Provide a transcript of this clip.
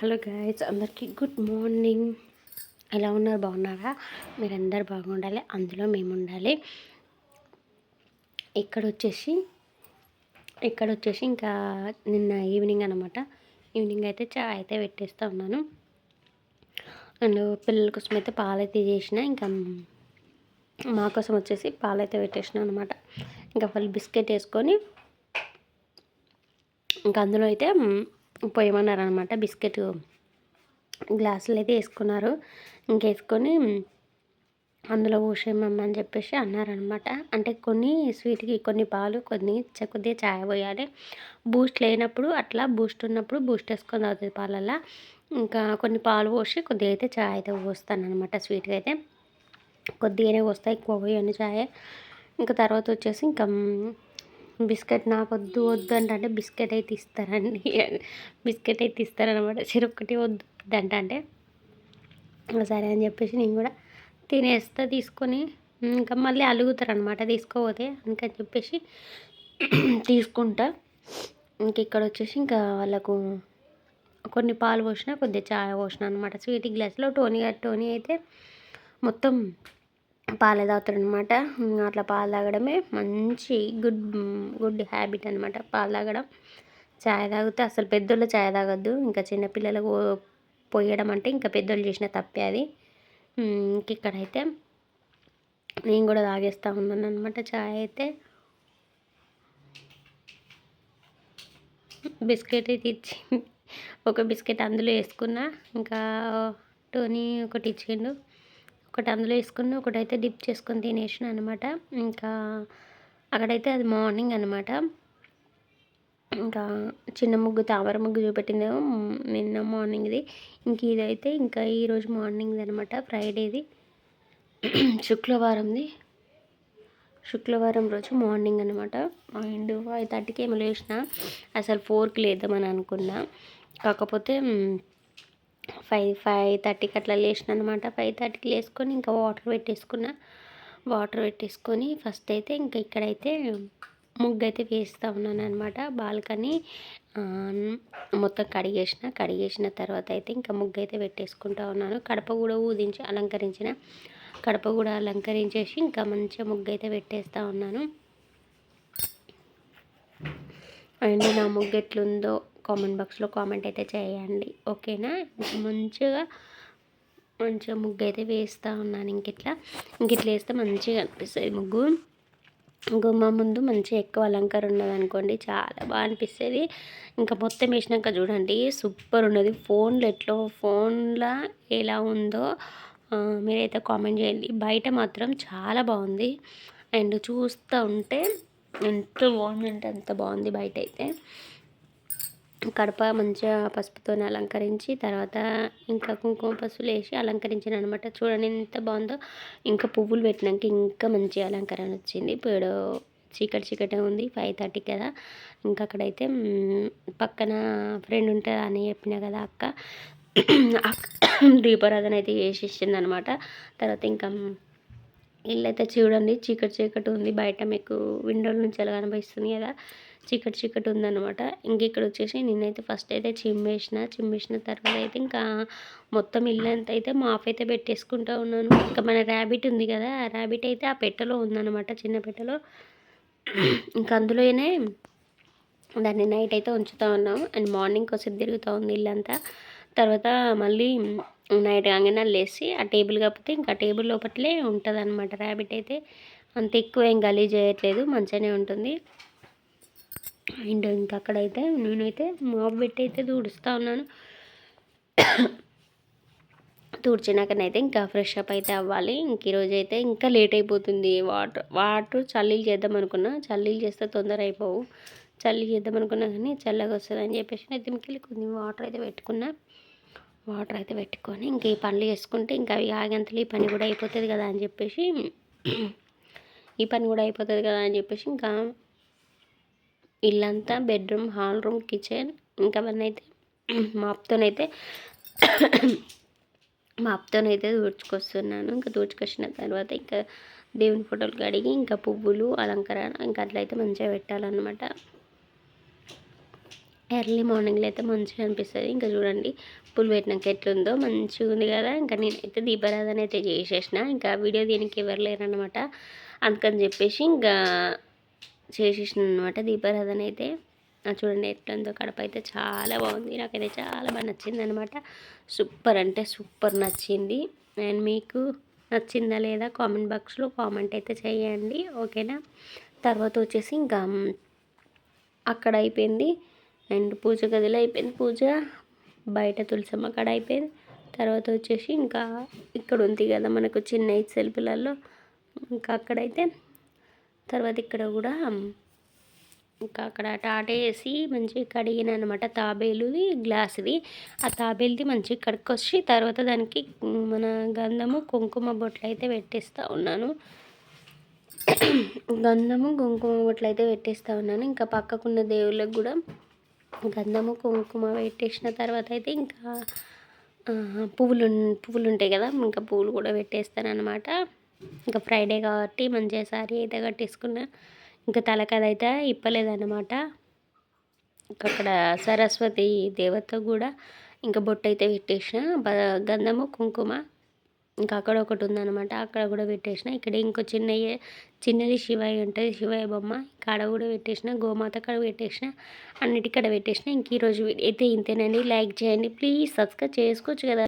Hello guys అందరికీ good morning. ఎలా ఉన్నారు? బాగున్నారా? మీరందరు బాగుండాలి అందులో మేము ఉండాలి ఇక్కడ వచ్చేసి ఇక్కడ వచ్చేసి ఇంకా నిన్న ఈవినింగ్ అనమాట ఈవినింగ్ అయితే చాయ్ అయితే పెట్టేస్తూ ఉన్నాను. అండ్ పిల్లల కోసం అయితే పాలైతే చేసిన ఇంకా మా కోసం వచ్చేసి పాలైతే పెట్టేసిన అనమాట ఇంకా వాళ్ళు బిస్కెట్ వేసుకొని ఇంకా అందులో అయితే పోయమన్నారు అనమాట బిస్కెట్ గ్లాసులు అయితే వేసుకున్నారు. ఇంకేసుకొని అందులో పోసేయమమ్మ అని చెప్పేసి అన్నారనమాట అంటే కొన్ని స్వీట్కి కొన్ని పాలు కొన్ని కొద్దిగా చాయ్ పోయాలి. బూస్ట్ లేనప్పుడు అట్లా బూస్ట్ ఉన్నప్పుడు బూస్ట్ వేసుకొని తాగుతుంది పాలల్లో. ఇంకా కొన్ని పాలు పోసి కొద్దిగా అయితే చాయ్ అయితే పోస్తాను అనమాట స్వీట్గా అయితే. కొద్దిగానే పోస్తాయి ఎక్కువ పోయాను చాయ్ ఇంకా తర్వాత వచ్చేసి ఇంకా బిస్కెట్ నాకు వద్దు వద్దు అంటే బిస్కెట్ అయితే ఇస్తారండి. బిస్కెట్ అయితే ఇస్తారనమాట చెరొక్కటి వద్దు వద్దంట అంటే సరే అని చెప్పేసి నేను కూడా తినేస్తా తీసుకొని ఇంకా మళ్ళీ అలుగుతారు అనమాట తీసుకోపోతే. అందుకని చెప్పేసి తీసుకుంటా. ఇంక ఇక్కడ వచ్చేసి ఇంకా వాళ్ళకు కొన్ని పాలు పోసిన కొద్దిగా చాయ్ పోసిన అనమాట స్వీట్ గ్లాస్లో టోనీ టోనీ అయితే మొత్తం పాలే తాగుతాడనమాట అట్లా పాలు తాగడమే మంచి గుడ్ గుడ్ హ్యాబిట్ అనమాట పాలు తాగడం. చాయ్ తాగితే అసలు పెద్దోళ్ళు చాయ్ తాగొద్దు. ఇంకా చిన్నపిల్లలకు పోయడం అంటే ఇంకా పెద్దోళ్ళు చేసిన తప్పే అది. ఇక్కడైతే నేను కూడా తాగేస్తూ ఉన్నాను అనమాట చాయ్ అయితే. బిస్కెట్ అయితే ఇచ్చి ఒక బిస్కెట్ అందులో వేసుకున్నా. ఇంకా టోనీ ఒకటి ఇచ్చిండు. ఒకటి అందులో వేసుకుని ఒకటైతే డిప్ చేసుకొని తినేసిన అనమాట ఇంకా అక్కడైతే అది మార్నింగ్ అనమాట ఇంకా చిన్న ముగ్గు తామర ముగ్గు చూపెట్టిందేమో నిన్న మార్నింగ్ది. ఇంక ఇదైతే ఇంకా ఈరోజు మార్నింగ్ది అనమాట ఫ్రైడేది. శుక్రవారంది శుక్రవారం రోజు మార్నింగ్ అనమాట అండ్ ఫైవ్ థర్టీకి ఏమో లేచిన. అసలు ఫోర్కి లేద్దామని అనుకున్నా. కాకపోతే ఫైవ్ ఫైవ్ థర్టీకి అట్లా లేచిన అనమాట ఫైవ్ థర్టీకి లేసుకొని ఇంకా వాటర్ పెట్టేసుకున్నా. వాటర్ పెట్టేసుకొని ఫస్ట్ అయితే ఇంకా ఇక్కడైతే ముగ్గు అయితే వేస్తూ ఉన్నాను అనమాట బాల్కనీ మొత్తం కడిగేసిన. కడిగేసిన తర్వాత అయితే ఇంకా ముగ్గు అయితే పెట్టేసుకుంటా ఉన్నాను. కడప కూడా ఊదించి అలంకరించిన. కడప కూడా అలంకరించేసి ఇంకా మంచిగా ముగ్గు అయితే పెట్టేస్తూ ఉన్నాను. అండ్ నా ముగ్గు ఎట్లుందో కామెంట్ బాక్స్లో కామెంట్ అయితే చేయండి. ఓకేనా? మంచిగా మంచిగా ముగ్గు అయితే వేస్తూ ఉన్నాను. ఇంక ఇట్లా ఇంక ఇట్లా వేస్తే మంచిగా అనిపిస్తుంది ముగ్గు. గుమ్మ ముందు మంచిగా ఎక్కువ అలంకారం ఉన్నది అనుకోండి చాలా బాగా అనిపిస్తుంది. ఇంకా మొత్తం వేసినాక చూడండి సూపర్ ఉన్నది. ఫోన్లో ఎట్లో ఫోన్లో ఎలా ఉందో మీరైతే కామెంట్ చేయండి. బయట మాత్రం చాలా బాగుంది. అండ్ చూస్తూ ఉంటే ఎంత బాగుందంటే అంత బాగుంది బయట అయితే. కడప మంచిగా పసుపుతో అలంకరించి తర్వాత ఇంకా కుంకుమ పసుపులు వేసి అలంకరించిన అనమాట చూడండి ఎంత బాగుందో. ఇంకా పువ్వులు పెట్టినాక ఇంకా మంచి అలంకరణ వచ్చింది. ఇప్పుడు చీకటి చీకటి ఉంది ఫైవ్ థర్టీ కదా. ఇంకా అక్కడైతే పక్కన ఫ్రెండ్ ఉంటుంది అని చెప్పిన కదా అక్క. దీపారాధన అయితే చేసేసింది అనమాట తర్వాత ఇంకా ఇల్లు అయితే చూడండి చీకటి చీకటి ఉంది. బయట మీకు విండోల నుంచి ఎలా కనిపిస్తుంది కదా చీకటి చీకటి ఉందనమాట ఇంక ఇక్కడ వచ్చేసి నేనైతే ఫస్ట్ అయితే చిమ్మేసిన చిమ్మేసిన తర్వాత అయితే ఇంకా మొత్తం ఇల్లు అంతా అయితే మాఫ్ అయితే పెట్టేసుకుంటా ఉన్నాను. ఇంకా మన ర్యాబిట్ ఉంది కదా ఆ ర్యాబిట్ అయితే ఆ పెట్టెలో ఉందన్నమాట చిన్న పెట్టెలో. ఇంకా అందులోనే దాన్ని నైట్ అయితే ఉంచుతూ ఉన్నాం అండ్ మార్నింగ్ కోసం తిరుగుతూ ఉంది ఇల్లంతా. తర్వాత మళ్ళీ నైట్ కాగానే లేసి ఆ టేబుల్ కాకపోతే ఇంకా టేబుల్ లోపట్లే ఉంటుంది అనమాట ర్యాబిట్ అయితే అంత ఎక్కువ ఏం గలీజ్ చేయట్లేదు మంచిగానే ఉంటుంది. అండ్ ఇంకా అక్కడైతే నేనైతే మాప్ పెట్టి అయితే తుడుస్తూ ఉన్నాను. తుడిచినాకనైతే ఇంకా ఫ్రెష్ అప్ అయితే అవ్వాలి. ఇంక ఈరోజు అయితే ఇంకా లేట్ అయిపోతుంది. వాటర్ వాటర్ చల్లీలు చేద్దాం అనుకున్నా చల్లీలు చేస్తే తొందర అయిపోవు. చల్లి చేద్దాం అనుకున్నా కానీ చల్లగా వస్తుంది అని చెప్పేసి నెత్తిమికెళ్ళి కొన్ని వాటర్ అయితే పెట్టుకున్నా. వాటర్ అయితే పెట్టుకొని ఇంక ఈ పనులు చేసుకుంటే ఇంకా అవి ఆగంతలు ఈ పని కూడా అయిపోతుంది కదా అని చెప్పేసి ఈ పని కూడా అయిపోతుంది కదా అని చెప్పేసి ఇంకా ఇల్లంతా బెడ్రూమ్ హాల్ రూమ్ కిచెన్ ఇంకా అవన్నీ అయితే మాప్తోనైతే మాప్తోనైతే దూడ్చుకొస్తున్నాను ఇంకా దూడ్చుకొచ్చిన తర్వాత ఇంకా దేవుని ఫోటోలు కడిగి ఇంకా పువ్వులు అలంకరణ ఇంకా అట్లయితే మంచిగా పెట్టాలన్నమాట. ఎర్లీ మార్నింగ్లో అయితే మంచిగా అనిపిస్తుంది. ఇంకా చూడండి పుల్ పెట్టినాక ఎట్లుందో మంచిగా ఉంది కదా. ఇంకా నేనైతే దీపారాధన అయితే చేసేసిన. ఇంకా వీడియో దీనికి ఎవరు లేరనమాట అందుకని చెప్పేసి ఇంకా చేసేసిన అనమాట దీపారాధన అయితే. చూడండి ఎట్లుందో కడప అయితే చాలా బాగుంది. నాకైతే చాలా బాగా నచ్చింది అనమాట సూపర్ అంటే సూపర్ నచ్చింది. అండ్ మీకు నచ్చిందా లేదా కామెంట్ బాక్స్లో కామెంట్ అయితే చేయండి. ఓకేనా? తర్వాత వచ్చేసి ఇంకా అక్కడ అయిపోయింది. అండ్ పూజ గదిలో అయిపోయింది పూజ. బయట తులసమ్మ కాడ అయిపోయింది. తర్వాత వచ్చేసి ఇంకా ఇక్కడ ఉంది కదా మనకు చిన్న ఇచ్చల పిల్లల్లో ఇంకా అక్కడైతే తర్వాత ఇక్కడ కూడా ఇంకా అక్కడ టాటా వేసి మంచిగా కడిగిన అనమాట తాబేలుది గ్లాసుది. ఆ తాబేలుది మంచిగా కడుక్కొచ్చి తర్వాత దానికి మన గంధము కుంకుమ బొట్లు అయితే పెట్టేస్తూ ఉన్నాను. గంధము కుంకుమ బొట్లు అయితే పెట్టేస్తూ ఉన్నాను. ఇంకా పక్కకున్న దేవుళ్ళకి కూడా గంధము కుంకుమ పెట్టేసిన తర్వాత అయితే ఇంకా పువ్వులు పువ్వులు ఉంటాయి కదా ఇంకా పువ్వులు కూడా పెట్టేస్తాను అనమాట ఇంకా ఫ్రైడే కాబట్టి మంచిగా సారీ అయితే కట్టేసుకున్నా. ఇంకా తలకదైతే ఇప్పలేదన్నమాట. అక్కడ సరస్వతి దేవత కూడా ఇంకా బొట్టు అయితే పెట్టేసిన. గంధము కుంకుమ ఇంకా అక్కడ ఒకటి ఉందన్నమాట. అక్కడ కూడా పెట్టేసిన. ఇక్కడ ఇంకో చిన్న చిన్నది శివయ్య ఉంటుంది. శివయ్య బొమ్మ. కాడ కూడా పెట్టేసిన. గోమాత కాడ పెట్టేసిన. అన్నిటికడ పెట్టేసిన. ఇంక ఈరోజు అయితే ఇంతేనండి. లైక్ చేయండి. ప్లీజ్ సబ్స్క్రైబ్ చేసుకోవచ్చు కదా.